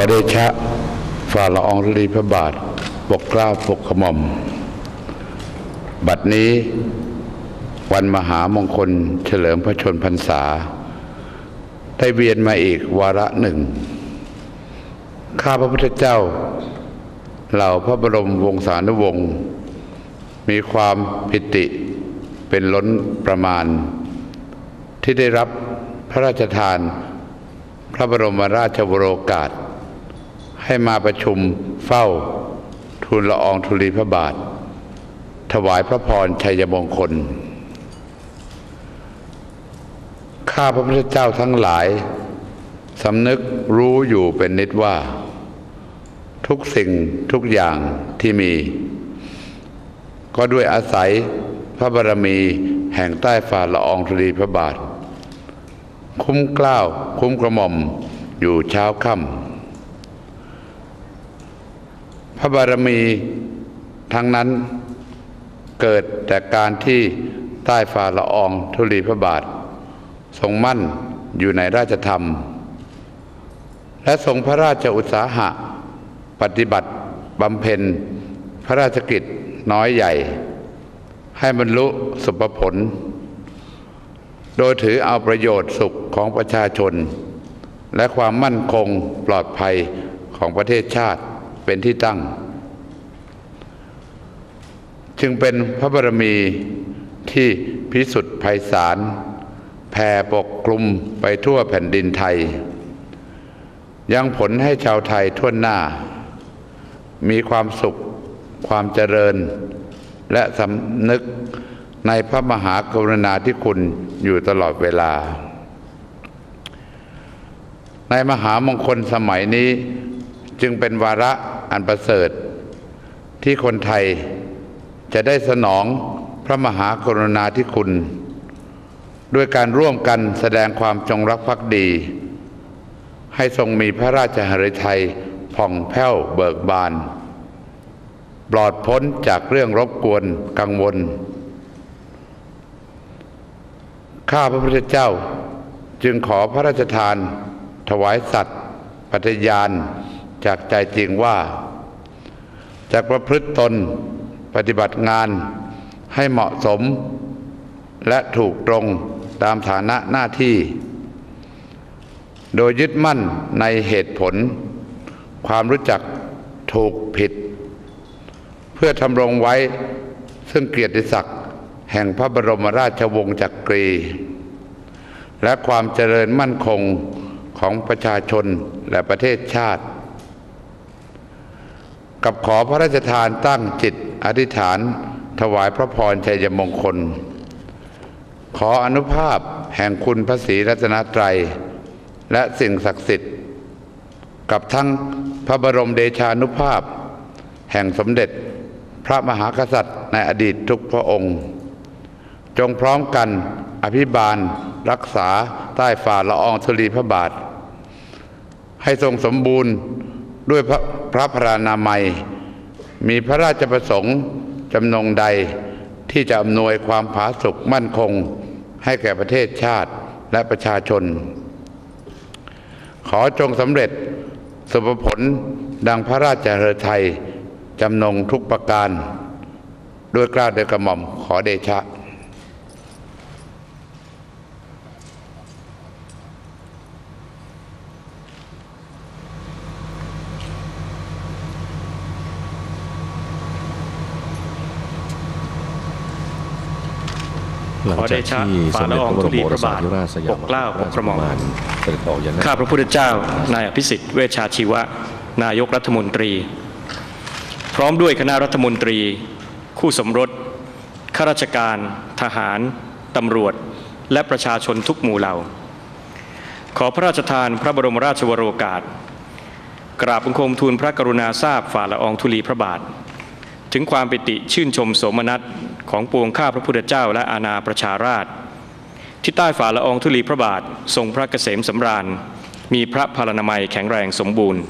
อเดชะฝ่าละอองธุลีพระบาท ปกกล้าปกกระหม่อม บัดนี้วันมหามงคลเฉลิมพระชนพรรษา ได้เวียนมาอีกวาระหนึ่ง ข้าพระพุทธเจ้า เหล่าพระบรมวงศานุวงศ์มีความพิติเป็นล้นประมาณ ที่ได้รับพระราชทาน พระบรมราชวโรกาส ให้มาประชุมเฝ้าทูลละอองธุลีพระบาท ถวายพระพรชัยมงคล ข้าพระพุทธเจ้าทั้งหลายสำนึกรู้อยู่เป็นนิดว่า ทุกสิ่งทุกอย่างที่มี ก็ด้วยอาศัยพระบารมีแห่งใต้ฝ่าละอองธุลีพระบาท คุ้มกล้าวคุ้มกระหม่อมอยู่เช้าค่ำ พระบารมีทั้งนั้นเกิดจากการที่ใต้ฝ่าละอองธุลีพระบาท ทรงมั่นอยู่ในราชธรรม และทรงพระราชอุตสาหะ ปฏิบัติบำเพ็ญพระราชกิจน้อยใหญ่ ให้บรรลุสุภผล โดยถือเอาประโยชน์สุขของประชาชน และความมั่นคงปลอดภัยของประเทศชาติ เป็นที่ตั้ง จึงเป็นพระบารมีที่พิสุทธิ์ไพศาลแผ่ปกคลุมไปทั่วแผ่นดินไทย ยังผลให้ชาวไทยทั่วหน้า มีความสุขความเจริญ และสำนึกในพระมหากรุณาธิคุณอยู่ตลอดเวลา ในมหามงคลสมัยนี้ จึงเป็นวาระอันประเสริฐ ที่คนไทยจะได้สนองพระมหากรุณาธิคุณ ด้วยการร่วมกันแสดงความจงรักภักดี ให้ทรงมีพระราชหฤทัยผ่องแผ้วเบิกบาน ปลอดพ้นจากเรื่องรบกวนกังวล ข้าพระพุทธเจ้าจึงขอพระราชทาน ถวายสัตย์ปฏิญาณ จากใจจริงว่าจากประพฤติตนปฏิบัติงานให้เหมาะสม และถูกตรงตามฐานะหน้าที่ โดยยึดมั่นในเหตุผล ความรู้จักถูกผิด เพื่อทำรงไว้ซึ่งเกียรติศักดิ์แห่งพระบรมราชวงศ์จักรี และความเจริญมั่นคงของประชาชนและประเทศชาติ กับขอพระราชทานตั้งจิตอธิษฐานถวายพระพรชัยมงคล ขออนุภาพแห่งคุณพระศรีรัตนตรัย และสิ่งศักดิ์สิทธิ์ กับทั้งพระบรมเดชานุภาพ แห่งสมเด็จพระมหากษัตริย์ในอดีตทุกพระองค์ จงพร้อมกันอภิบาลรักษาใต้ฝ่าละอองธุลีพระบาท ให้ทรงสมบูรณ์ด้วยพระ พระพรานามัย มีพระราชประสงค์จำนงใดที่จะอำนวยความผาสุกมั่นคง ให้แก่ประเทศชาติและประชาชน ขอจงสำเร็จสุภผลดังพระราชฤทัยจำนงทุกประการ ด้วยกล้าโดยกระหม่อมขอเดชะ หลังจากที่สมเด็จพระบรมโอรสาธิราชสยามปกเกล้าปกกระหม่อมกุฎราชกุมารเสด็จออกยังข้าพระพุทธเจ้า นายอภิสิทธิ์เวชชาชีวะ นายกรัฐมนตรี พร้อมด้วยคณะรัฐมนตรี คู่สมรสข้าราชการ ทหาร ตำรวจ และประชาชนทุกหมู่เหล่า ขอพระราชทานพระบรมราชวโรกาส กราบบังคมทูลพระกรุณาทราบฝ่าละอองธุลีพระบาท ถึงความปิติชื่นชมโสมนัส ของปวงข้าพระพุทธเจ้าและอาณาประชาราช ที่ใต้ฝ่าละอองธุลีพระบาททรงพระเกษมสำราญ มีพระพานามัยแข็งแรงสมบูรณ์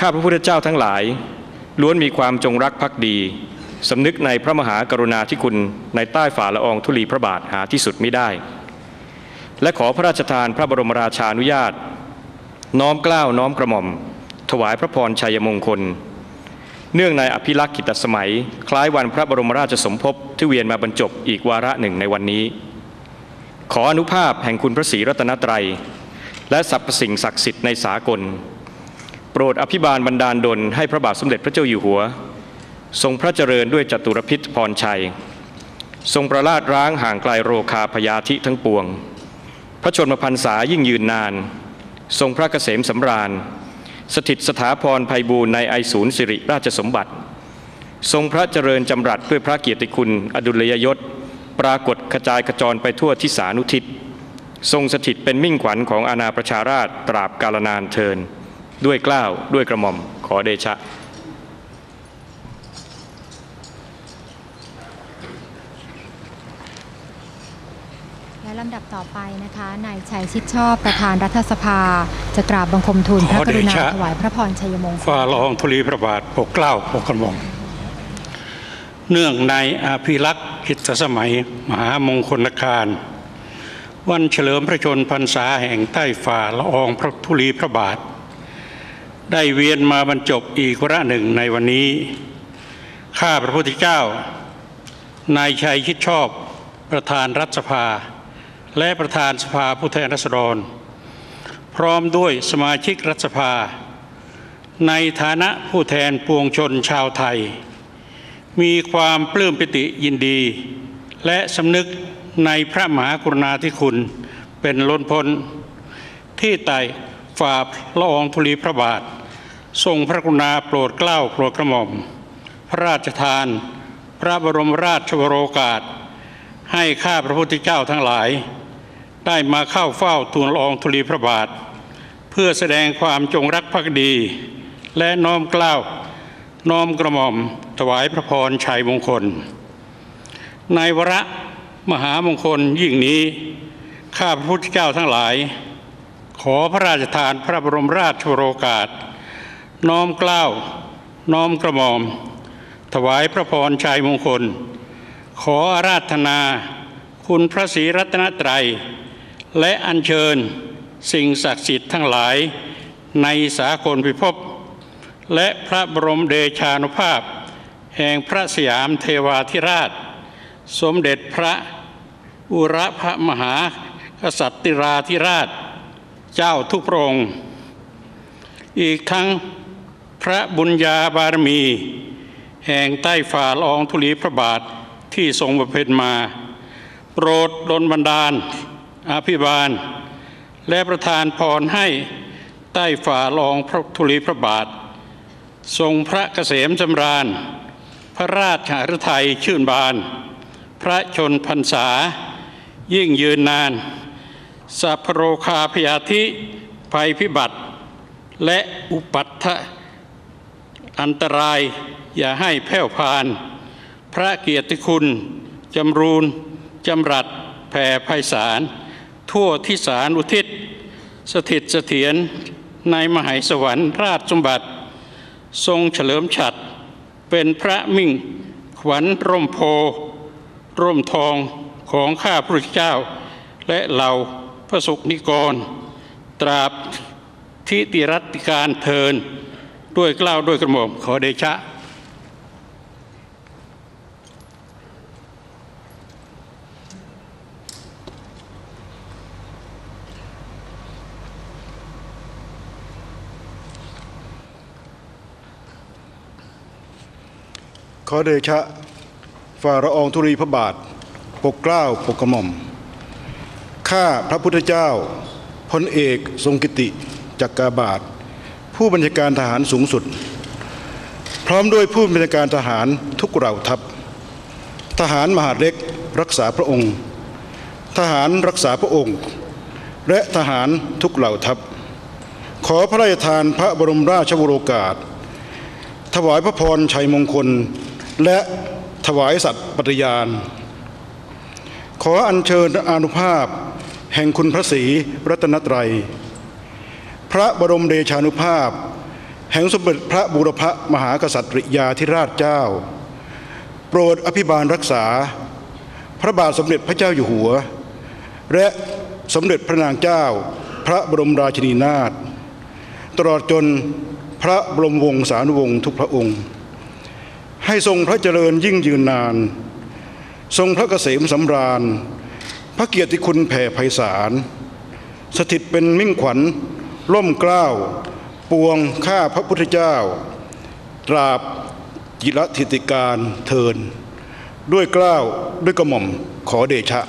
ข้าพระพุทธเจ้าทั้งหลาย ล้วนมีความจงรักภักดีสำนึกในพระมหากรุณาธิคุณในใต้ฝ่าละอองธุลีพระบาทหาที่สุดไม่ได้ และขอพระราชทานพระบรมราชานุญาต น้อมเกล้าวน้อมกระหม่อม ถวายพระพรชัยมงคล เนื่องในอภิลักษ์กิตสมัย คล้ายวันพระบรมราชสมภพที่เวียนมาบรรจบอีกวาระหนึ่งในวันนี้ ขออนุภาพแห่งคุณพระศรีรัตนตรัย และสรรพสิ่งศักดิ์สิทธิ์ในสากล โปรดอภิบาลบันดาลดลให้พระบาทสมเด็จพระเจ้าอยู่หัว ทรงพระเจริญด้วยจตุรพิษพรชัย ทรงประลาดร้างห่างไกลโรคาพยาธิทั้งปวง พระชนมพรรษายิ่งยืนนาน ทรงพระเกษมสำราญ สถิตสถาพรภัยบูรณ์ในไอศูนย์สิริราชสมบัติ ทรงพระเจริญจำรัดด้วยพระเกียรติคุณ อดุลยยศ ปรากฏกระจายกระจรไปทั่วทิศานุทิศ ทรงสถิตเป็นมิ่งขวัญของอาณาประชาราชตราบกาลนานเทิน ด้วยเกล้าวด้วยกระหม่อมขอเดชะ และลำดับต่อไปนะคะนายชัยชิดชอบประธานรัฐสภา จะกราบบังคมทูลพระกรุณาขอเดชะถวายพระพรชัยมงคลฝ่าละอองธุลีพระบาทปกเกล้าปกกระหม่อมเนื่องในอาภิรักษ์กิตสมัย มหามงคลการ วันเฉลิมพระชนพรรษาแห่งใต้ฝ่าละอองพระธุลีพระบาท ได้เวียนมาบรรจบอีกวาระหนึ่งในวันนี้ ข้าพระพุทธเจ้านายชัยชิดชอบประธานรัฐสภา และประธานสภาผู้แทนราษฎร พร้อมด้วยสมาชิกรัฐสภา ในฐานะผู้แทนปวงชนชาวไทย มีความปลื้มปิติยินดี และสำนึกในพระมหากรุณาธิคุณเป็นล้นพ้น ที่ไต่ฝ่าละอองธุลีพระบาท ทรงพระกรุณาโปรดเกล้าโปรดกระหม่อม พระราชทาน พระบรมราชวโรกาสให้ข้าพระพุทธเจ้าทั้งหลาย ได้มาเข้าเฝ้าทูลละอองธุลีพระบาท เพื่อแสดงความจงรักภักดี และน้อมเกล้าวน้อมกระหม่อมถวายพระพรชัยมงคล ในวระมหามงคลยิ่งนี้ ข้าพระพุทธเจ้าทั้งหลาย ขอพระราชทานพระบรมราชโรกาสน้อมเกล้าวน้อมกระหม่อม ถวายพระพรชัยมงคล ขออาราธนา คุณพระศรีรัตนตรัย และอัญเชิญสิ่งศักดิ์สิทธิ์ทั้งหลายในสากลพิภพ และพระบรมเดชานุภาพ แห่งพระสยามเทวาธิราช สมเด็จพระอุระพระมหากษัตริราธิราช เจ้าทุกพระองค์ อีกทั้งพระบุญญาบารมี แห่งใต้ฝ่าละอองธุลีพระบาทที่ทรงบำเพ็ญมา โปรดดลบันดาล อภิบาล และประทานพรให้ใต้ฝ่าละองพระธุลีพระบาท ทรงพระเกษมจำราญ พระราชหฤทัยชื่นบาน พระชนพรรษา ยิ่งยืนนาน สัพพโรคาพยาธิภัยพิบัติ และอุปัตถะอันตรายอย่าให้แผ่วพาน พระเกียรติคุณ จำรูนจำรัดแผ่ไพศาล ทั่วทิศานุทิศ สถิตเสถียรในมหายสวรรค์ราชสมบัติ ทรงเฉลิมฉัตรเป็นพระมิ่ง ขวัญร่มโพ ร่มทองของข้าพระเจ้า และเหล่าพระสุนิกร ตราบทิติรัติการเทินด้วยกล้าวด้วยกระหม่อมขอเดชะ ขอเดชะฝ่าละองธุลีพระบาท ปกเกล้าปกกระหม่อม ข้าพระพุทธเจ้าพลเอกทรงกิติจักกาบาท ผู้บัญชาการทหารสูงสุด พร้อมด้วยผู้บัญชาการทหารทุกเหล่าทัพ ทหารมหาเล็กรักษาพระองค์ ทหารรักษาพระองค์ และทหารทุกเหล่าทัพ ขอพระราชทานพระบรมราชวโรกาส ถวายพระพรชัยมงคล และถวายสัตย์ปฏิญาณ ขออัญเชิญอนุภาพ แห่งคุณพระศรีรัตนตรัย พระบรมเดชานุภาพ แห่งสมเด็จพระบูรพมหากษัตริยาธิราชเจ้า โปรดอภิบาลรักษา พระบาทสมเด็จพระเจ้าอยู่หัว และสมเด็จพระนางเจ้า พระบรมราชินีนาถตลอดจนพระบรมวงศานุวงศ์ทุกพระองค์ ให้ทรงพระเจริญยิ่งยืนนาน ทรงพระเกษมสำราญ พระเกียรติคุณแผ่ไพศาล สถิตเป็นมิ่งขวัญ ร่มเกล้า ปวงข้าพระพุทธเจ้า ตราบจิรธิติการเทิน ด้วยเกล้าด้วยกระหม่อมขอเดชะ